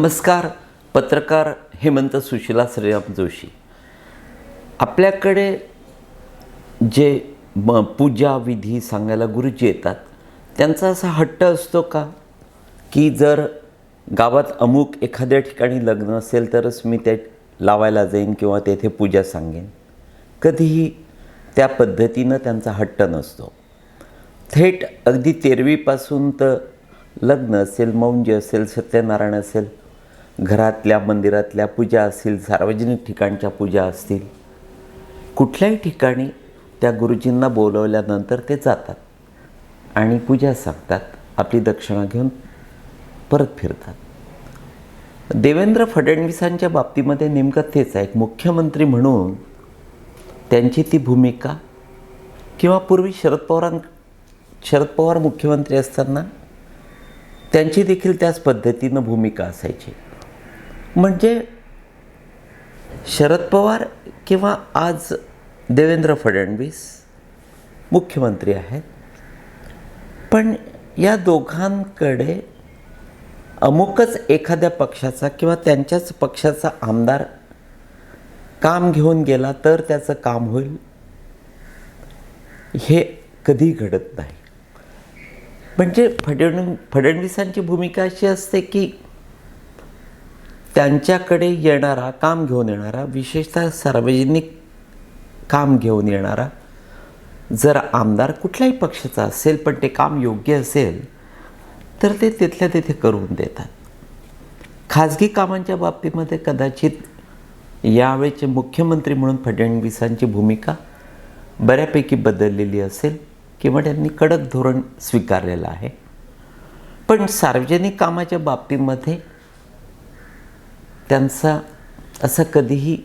नमस्कार पत्रकार हेमंत सुशिला श्रीराम जोशी. आपल्याकडे जे म पूजा विधी सांगायला गुरुजी येतात त्यांचा असा हट्ट असतो का? की जर गावात अमुक एखाद्या ठिकाणी लग्न असेल तरच मी ते लावायला जाईन किंवा तेथे पूजा सांगेन? कधीही त्या पद्धतीनं त्यांचा हट्ट नसतो. थेट अगदी तेरवीपासून तर लग्न असेल मौंज असेल सत्यनारायण असेल घरातल्या मंदिरातल्या पूजा असतील सार्वजनिक ठिकाणच्या पूजा असतील कुठल्याही ठिकाणी त्या गुरुजींना बोलवल्यानंतर ते जातात आणि पूजा सांगतात आपली दक्षिणा घेऊन परत फिरतात. देवेंद्र फडणवीसांच्या बाबतीमध्ये नेमकं तेच आहे. एक मुख्यमंत्री म्हणून त्यांची ती भूमिका किंवा पूर्वी शरद पवारां शरद पवार मुख्यमंत्री असताना त्यांची देखील त्याच पद्धतीनं भूमिका असायची. म्हणजे शरद पवार किंवा आज देवेंद्र फडणवीस मुख्यमंत्री आहेत. पण या दोघांकडे अमुकच एखाद्या पक्षाचा किंवा त्यांच्याच पक्षाचा आमदार काम घेऊन गेला तर त्याचं काम होईल? हे कधी घडत नाही. म्हणजे फडण फडणवीसांची भूमिका अशी असते की त्यांच्याकडे येणारा काम घेऊन येणारा विशेषतः सार्वजनिक काम घेऊन येणारा जर आमदार कुठल्याही पक्षाचा असेल पण ते काम योग्य असेल तर ते तिथल्या तिथे करून देतात. खाजगी कामांच्या बाबतीमध्ये कदाचित यावेळेचे मुख्यमंत्री म्हणून फडणवीसांची भूमिका बऱ्यापैकी बदललेली असेल किंवा त्यांनी कडक धोरण स्वीकारलेलं आहे. पण सार्वजनिक कामाच्या बाबतीमध्ये त्यांचा असं कधीही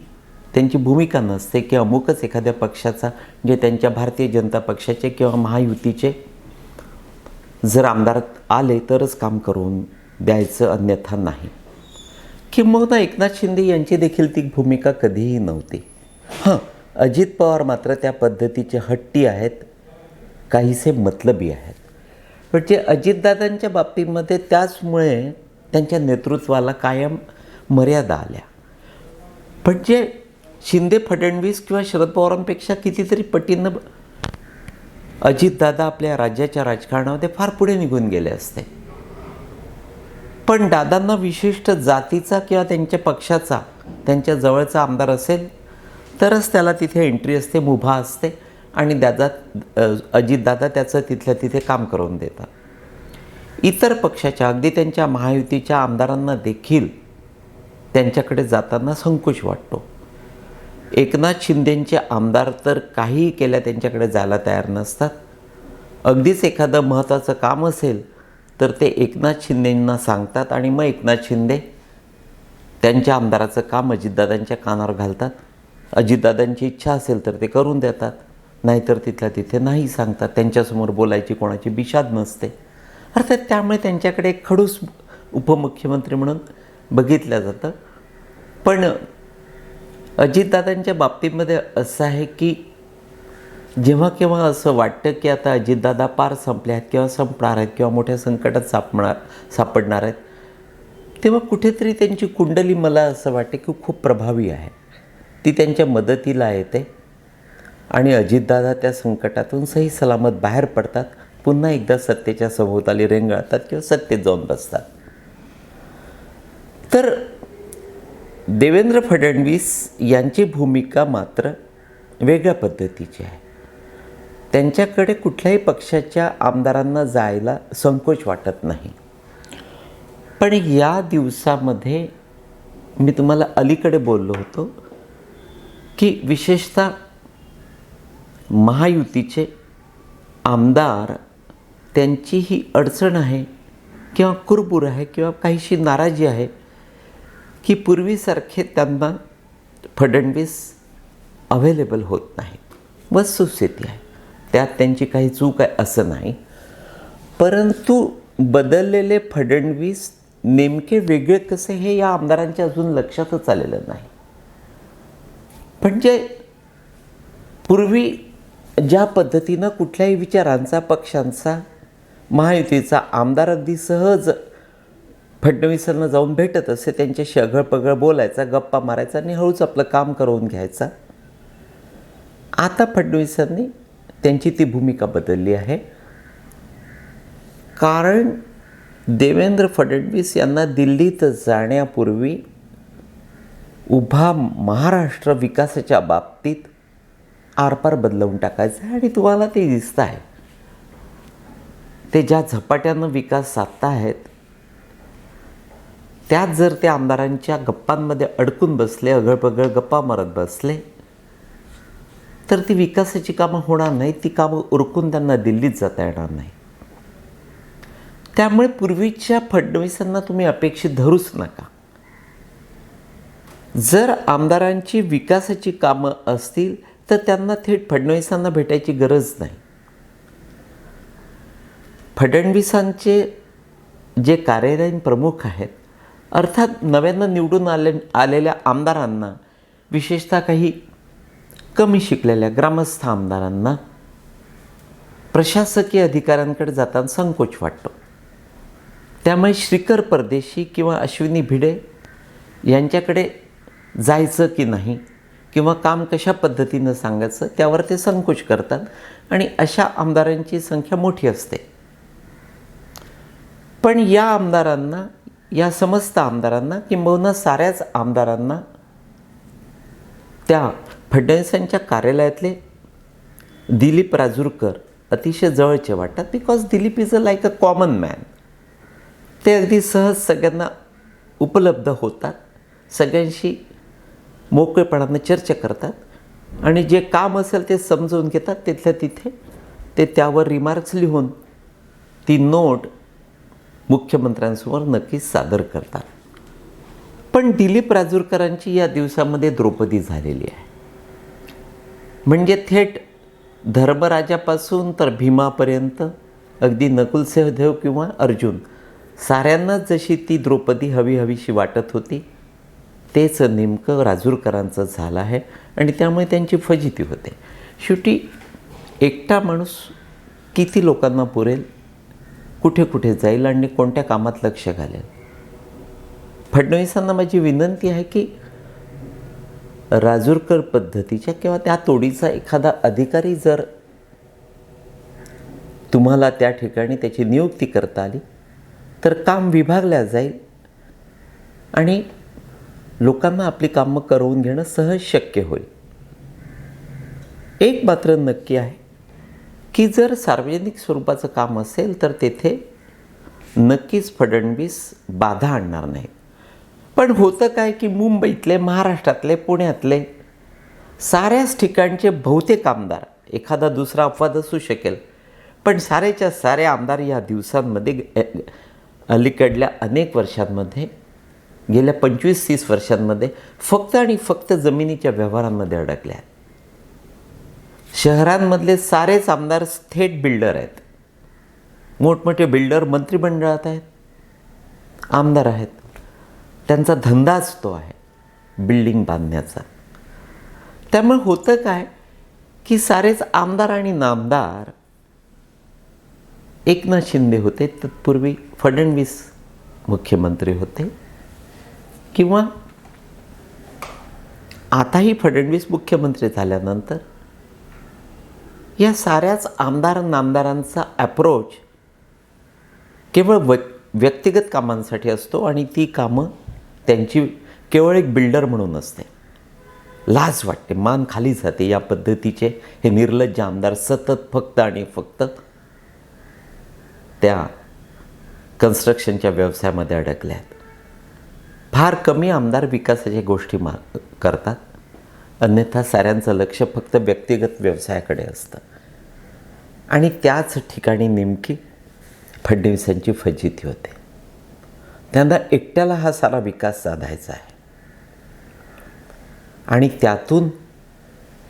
त्यांची भूमिका नसते की अमुकच एखाद्या पक्षाचा जे त्यांच्या भारतीय जनता पक्षाचे किंवा महायुतीचे जर आमदार आले तरच काम करून द्यायचं अन्यथा नाही. किंबहुना एकनाथ शिंदे यांची देखील ती भूमिका कधीही नव्हती. हां अजित पवार मात्र त्या पद्धतीचे हट्टी आहेत काहीसे मतलबी आहेत. म्हणजे अजितदादांच्या बाबतीमध्ये त्याचमुळे त्यांच्या नेतृत्वाला कायम मर्यादा आल्या. पण जे शिंदे फडणवीस किंवा शरद पवारांपेक्षा कितीतरी पटीनं अजितदादा आपल्या राज्याच्या राजकारणामध्ये फार पुढे निघून गेले असते. पण दादांना विशिष्ट जातीचा किंवा त्यांच्या पक्षाचा त्यांच्या जवळचा आमदार असेल तरच त्याला तिथे एंट्री असते मुभा असते आणि दादा अजितदादा त्याचं तिथल्या तिथे काम करून देतात. इतर पक्षाच्या अगदी त्यांच्या महायुतीच्या आमदारांना देखील त्यांच्याकडे जाताना संकोच वाटतो. एकनाथ शिंदेंचे आमदार तर काहीही केल्या त्यांच्याकडे जायला तयार नसतात. अगदीच एखादं महत्त्वाचं काम असेल तर ते एकनाथ शिंदेंना सांगतात आणि मग एकनाथ शिंदे त्यांच्या आमदाराचं काम अजितदादांच्या कानावर घालतात. अजितदादांची इच्छा असेल तर ते करून देतात नाहीतर तिथल्या तिथे नाही सांगतात. त्यांच्यासमोर बोलायची कोणाची बिशाद नसते. अर्थात त्यामुळे त्यांच्याकडे खडूस उपमुख्यमंत्री म्हणून बघितलं जातं. पण अजितदादांच्या बाबतीमध्ये असं आहे की जेव्हा केव्हा असं वाटतं की आता अजितदादा पार संपले आहेत किंवा संपणार आहेत किंवा मोठ्या संकटात सापणार सापडणार आहेत तेव्हा कुठेतरी त्यांची कुंडली मला असं वाटते की खूप प्रभावी आहे. ती त्यांच्या मदतीला येते आणि अजितदादा त्या संकटातून सही सलामत बाहेर पडतात पुन्हा एकदा सत्तेच्या सभोवताली रेंगाळतात किंवा सत्तेत जाऊन बसतात. तर देवेंद्र फडणवीस यांची भूमिका मात्र वेगळ्या पद्धतीची आहे. त्यांच्याकडे कुठल्याही पक्षाच्या आमदारांना जायला संकोच वाटत नाही. पण या दिवसामध्ये मी तुम्हाला अलीकडे बोललो होतो की विशेषतः महायुतीचे आमदार त्यांची ही अडचण आहे किंवा कुरबुर आहे किंवा काहीशी नाराजी आहे की पूर्वीसारखे त्यांना फडणवीस अवेलेबल होत नाहीत. वस्तुस्थिती आहे. त्यात त्यांची काही चूक आहे असं नाही. परंतु बदललेले फडणवीस नेमके वेगळे कसे हे या आमदारांच्या अजून लक्षातच आलेलं नाही. म्हणजे पूर्वी ज्या पद्धतीनं कुठल्याही विचारांचा पक्षांचा महायुतीचा आमदार अगदी सहज फडणवीसांना जाऊन भेटत असे त्यांच्याशी अगळपगळ बोलायचा गप्पा मारायचा आणि हळूच आपलं काम करून घ्यायचा. आता फडणवीसांनी त्यांची ती भूमिका बदलली आहे. कारण देवेंद्र फडणवीस यांना दिल्लीत जाण्यापूर्वी उभा महाराष्ट्र विकासाच्या बाबतीत आरपार बदलवून टाकायचं आहे आणि तुम्हाला ते दिसत आहे ते ज्या झपाट्यानं विकास साधता आहेत त्यात जर ते आमदारांच्या गप्पांमध्ये अडकून बसले अगळपगळ गप्पा मारत बसले तर ती विकासाची कामं होणार नाही ती कामं उरकून त्यांना दिल्लीत जाता येणार नाही. त्यामुळे पूर्वीच्या फडणवीसांना तुम्ही अपेक्षित धरूच नका. जर आमदारांची विकासाची कामं असतील तर त्यांना थेट फडणवीसांना भेटायची गरज नाही. फडणवीसांचे जे कार्यालयीन प्रमुख आहेत अर्थात नव्यानं निवडून आले आलेल्या आमदारांना विशेषतः काही कमी शिकलेल्या ग्रामस्थ आमदारांना प्रशासकीय अधिकाऱ्यांकडे जाताना संकोच वाटतो. त्यामुळे श्रीकर परदेशी किंवा अश्विनी भिडे यांच्याकडे जायचं की नाही किंवा काम कशा पद्धतीनं सांगायचं त्यावर ते संकोच करतात आणि अशा आमदारांची संख्या मोठी असते. पण या आमदारांना या समस्त आमदारांना किंबहुना साऱ्याच आमदारांना त्या फडणवीसांच्या कार्यालयातले दिलीप राजूरकर अतिशय जवळचे वाटतात because Dilip is a like a common man ते अगदी सहज सगळ्यांना उपलब्ध होतात सगळ्यांशी मोकळेपणानं चर्चा करतात आणि जे काम असेल ते समजून घेतात तिथल्या तिथे ते त्यावर रिमार्क्स लिहून ती नोट मुख्यमंत्र्यांसमोर नक्कीच सादर करतात. पण दिलीप राजूरकरांची या दिवसामध्ये द्रौपदी झालेली आहे. म्हणजे थेट धर्मराजापासून तर भीमापर्यंत अगदी नकुल किंवा अर्जुन साऱ्यांनाच जशी ती द्रौपदी हवी हवीशी वाटत होती तेच नेमकं राजूरकरांचं झालं आहे आणि त्यामुळे त्यांची फजिती होते. शेवटी एकटा माणूस किती लोकांना पुरेल? कुठे कुठे जाईल आणि कोणत्या कामात लक्ष घालेल? फडणवीसांना माझी विनंती आहे की राजूरकर पद्धतीच्या किंवा त्या तोडीचा एखादा अधिकारी जर तुम्हाला त्या ठिकाणी त्याची नियुक्ती करता आली तर काम विभागल्या जाईल आणि लोकांना आपली कामं करवून घेणं सहज शक्य होईल. एक मात्र नक्की आहे की जर सार्वजनिक स्वरूपाचं काम असेल तर तेथे नक्कीच फडणवीस बाधा आणणार नाही. पण होतं काय की मुंबईतले महाराष्ट्रातले पुण्यातले साऱ्याच ठिकाणचे बहुतेक आमदार एखादा दुसरा अपवाद असू शकेल पण सारेच्या सारे आमदार या दिवसांमध्ये अलीकडल्या अनेक वर्षांमध्ये गेल्या पंचवीस तीस वर्षांमध्ये फक्त आणि फक्त जमिनीच्या व्यवहारांमध्ये अडकले आहेत. शहरांमधले सारेच आमदार थेट बिल्डर आहेत. मोठमोठे बिल्डर मंत्रिमंडळात आहेत. आमदार आहेत. त्यांचा धंदाच तो आहे. बिल्डिंग बांधण्याचा. त्यामुळे होतं काय? की सारेच आमदार आणि नामदार एकनाथ शिंदे होते. तत्पूर्वी फडणवीस मुख्यमंत्री होते. किंवा आताही फडणवीस मुख्यमंत्री झाल्यानंतर या साऱ्याच आमदार नामदारांचा ॲप्रोच केवळ व व्यक्तिगत कामांसाठी असतो आणि ती कामं त्यांची केवळ एक बिल्डर म्हणून असते. लाज वाटते मान खाली जाते या पद्धतीचे हे निर्लज्ज आमदार सतत फक्त आणि फक्त त्या कन्स्ट्रक्शनच्या व्यवसायामध्ये अडकल्या आहेत. फार कमी आमदार विकासाच्या गोष्टी मा करतात. अन्यथा साऱ्यांचं लक्ष फक्त व्यक्तिगत व्यवसायाकडे असतं. आणि त्याच ठिकाणी नेमकी फडणवीसांची फजिती होते. त्यांना एकट्याला हा सारा विकास साधायचा आहे. आणि त्यातून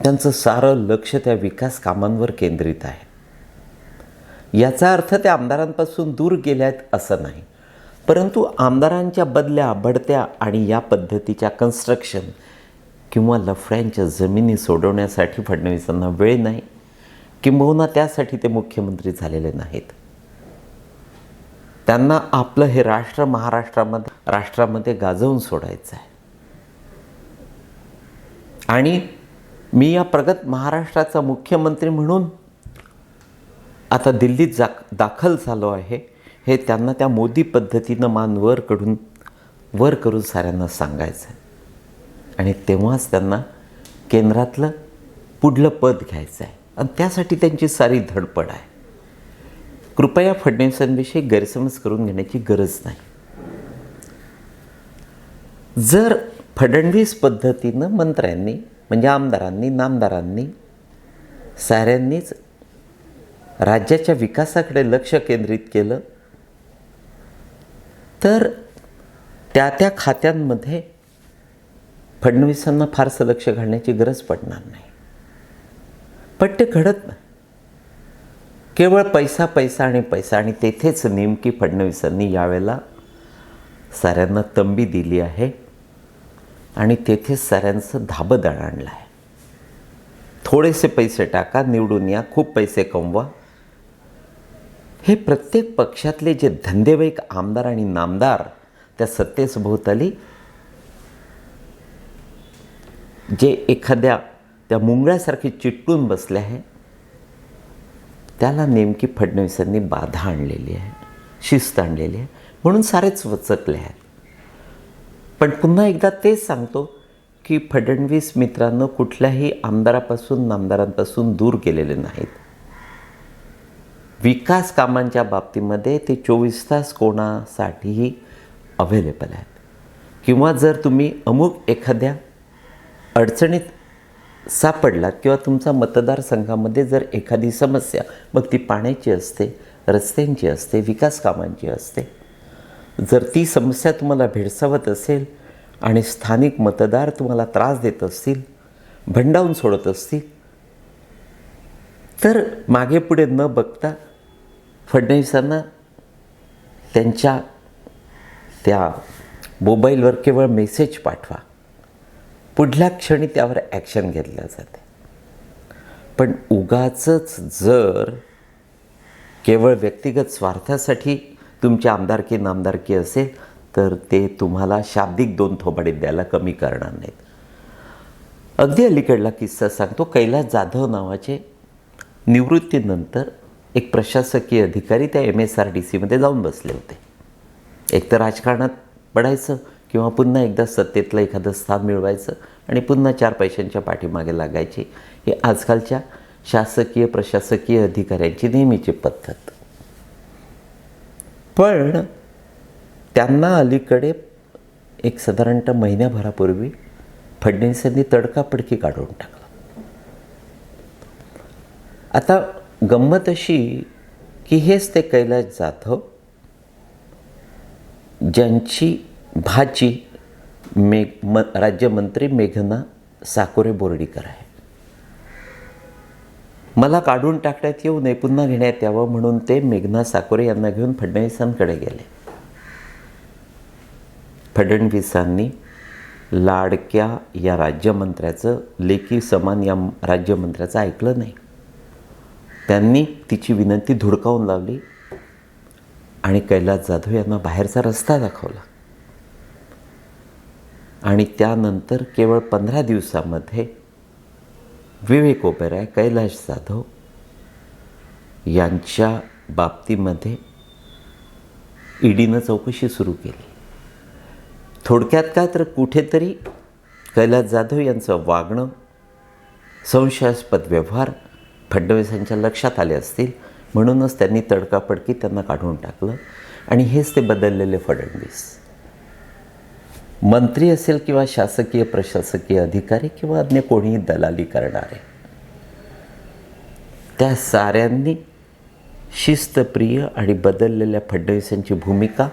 त्यांचं सारं लक्ष त्या विकास कामांवर केंद्रित आहे. याचा अर्थ त्या आमदारांपासून दूर गेल्या आहेत असं नाही. परंतु आमदारांच्या बदल्या बढत्या आणि या पद्धतीच्या कन्स्ट्रक्शन किंवा लफड्यांच्या जमिनी सोडवण्यासाठी फडणवीसांना वेळ नाही किंबहुना त्यासाठी ते मुख्यमंत्री झालेले नाहीत. त्यांना आपलं हे राष्ट्र महाराष्ट्रामध्ये राष्ट्रामध्ये गाजवून सोडायचं आहे आणि मी या प्रगत महाराष्ट्राचा मुख्यमंत्री म्हणून आता दिल्लीत जा दाखल झालो आहे हे त्यांना त्या मोदी पद्धतीनं मान वर कडून वर करून साऱ्यांना सांगायचं आहे आणि तेव्हाच त्यांना केंद्रातलं पुढलं पद घ्यायचं आहे. आणि त्यासाठी त्यांची सारी धडपड आहे. कृपया फडणवीसांविषयी गैरसमज करून घेण्याची गरज नाही. जर फडणवीस पद्धतीनं मंत्र्यांनी म्हणजे आमदारांनी नामदारांनी साऱ्यांनीच राज्याच्या विकासाकडे लक्ष केंद्रित केलं तर त्या त्या खात्यांमध्ये फडणवीसांना फारसं लक्ष घालण्याची गरज पडणार नाही. पण ते घडत नाही. केवळ पैसा पैसा आणि पैसा आणि तेथेच नेमकी फडणवीसांनी यावेळेला साऱ्यांना तंबी दिली आहे आणि तेथेच साऱ्यांचं धाबं दणाणलं आहे. थोडेसे पैसे टाका निवडून या खूप पैसे कमवा. हे प्रत्येक पक्षातले जे धंदेवाईक आमदार आणि नामदार त्या सत्तेसभोवताली जे एखाद्या त्या मुंगळ्यासारखे चिटकून बसले आहे त्याला नेमकी फडणवीसांनी बाधा आणलेली आहे शिस्त आणलेली आहे म्हणून सारेच वचकले आहेत. पण पुन्हा एकदा तेच सांगतो की फडणवीस मित्रांनो कुठल्याही आमदारापासून नामदारांपासून दूर गेलेले नाहीत. विकास कामांच्या बाबतीमध्ये ते चोवीस तास कोणासाठीही अवेलेबल आहेत. किंवा जर तुम्ही अमुक एखाद्या अडचणीत सापडलात किंवा तुमचा मतदारसंघामध्ये जर एखादी समस्या मग ती पाण्याची असते रस्त्यांची असते विकास कामांची असते. जर ती समस्या तुम्हाला भेडसावत असेल आणि स्थानिक मतदार तुम्हाला त्रास देत असतील भंडावून सोडत असतील तर मागे पुढे न बघता फडणवीसांना त्यांच्या त्या मोबाईलवर केवळ मेसेज पाठवा. पुढल्या क्षणी त्यावर ॲक्शन घेतल्या जाते. पण उगाचंच जर केवळ व्यक्तिगत स्वार्थासाठी तुमची आमदारकी नामदारकी असेल तर ते तुम्हाला शाब्दिक दोन थोबाडे द्यायला कमी करणार नाहीत. अगदी अलीकडला किस्सा सांगतो. कैलास जाधव नावाचे निवृत्तीनंतर एक प्रशासकीय अधिकारी त्या एम एस आर डी सीमध्ये जाऊन बसले होते. एक तर राजकारणात पडायचं किंवा पुन्हा एकदा सत्तेतलं एखादं स्थान मिळवायचं आणि पुन्हा चार पैशांच्या पाठीमागे लागायची ही आजकालच्या शासकीय प्रशासकीय अधिकाऱ्यांची नेहमीची पद्धत. पण त्यांना अलीकडे एक साधारणतः महिन्याभरापूर्वी फडणवीसांनी तडकापडकी काढून टाकलं. आता गंमत अशी की हेच ते कैलास जाधव ज्यांची भाची मेघ म राज्यमंत्री मेघना साकोरे बोर्डीकर आहे. मला काढून टाकण्यात येऊ नये पुन्हा घेण्यात यावं म्हणून ते मेघना साकोरे यांना घेऊन फडणवीसांकडे गेले. फडणवीसांनी लाडक्या या राज्यमंत्र्याचं लेखी समान या राज्यमंत्र्याचं ऐकलं नाही. त्यांनी तिची विनंती धुडकावून लावली आणि कैलास जाधव यांना बाहेरचा रस्ता दाखवला. आणि त्यानंतर केवळ पंधरा दिवसामध्ये विवेक ओबेराय कैलाश जाधव यांच्या बाबतीमध्ये ईडीनं चौकशी सुरू केली. थोडक्यात काय तर कुठेतरी कैलास जाधव यांचं वागणं संशयास्पद व्यवहार फडणवीसांच्या लक्षात आले असतील म्हणूनच त्यांनी तडकापडकी त्यांना काढून टाकलं आणि हेच ते बदललेले फडणवीस. मंत्री असेल किंवा शासकीय प्रशासकीय अधिकारी किंवा अन्य कोणीही दलाली करणारे. त्या साऱ्यांनी शिस्तप्रिय आणि बदललेल्या फडणवीसांची भूमिका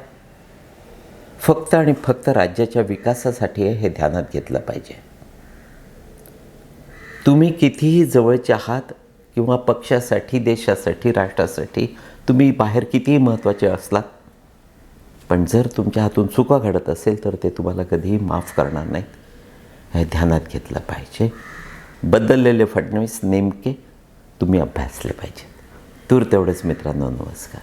फक्त आणि फक्त राज्याच्या विकासासाठी आहे हे ध्यानात घेतलं पाहिजे. तुम्ही कितीही जवळचे आहात किंवा पक्षासाठी देशासाठी राष्ट्रासाठी तुम्ही बाहेर कितीही महत्त्वाचे असलात पण जर तुमच्या हातून चुका घडत असेल तर ते तुम्हाला कधीही माफ करणार नाहीत. हे ध्यानात घेतलं पाहिजे. बदललेले फडणवीस नेमके तुम्ही अभ्यासले पाहिजेत. तूर तेवढेच मित्रांनो नमस्कार.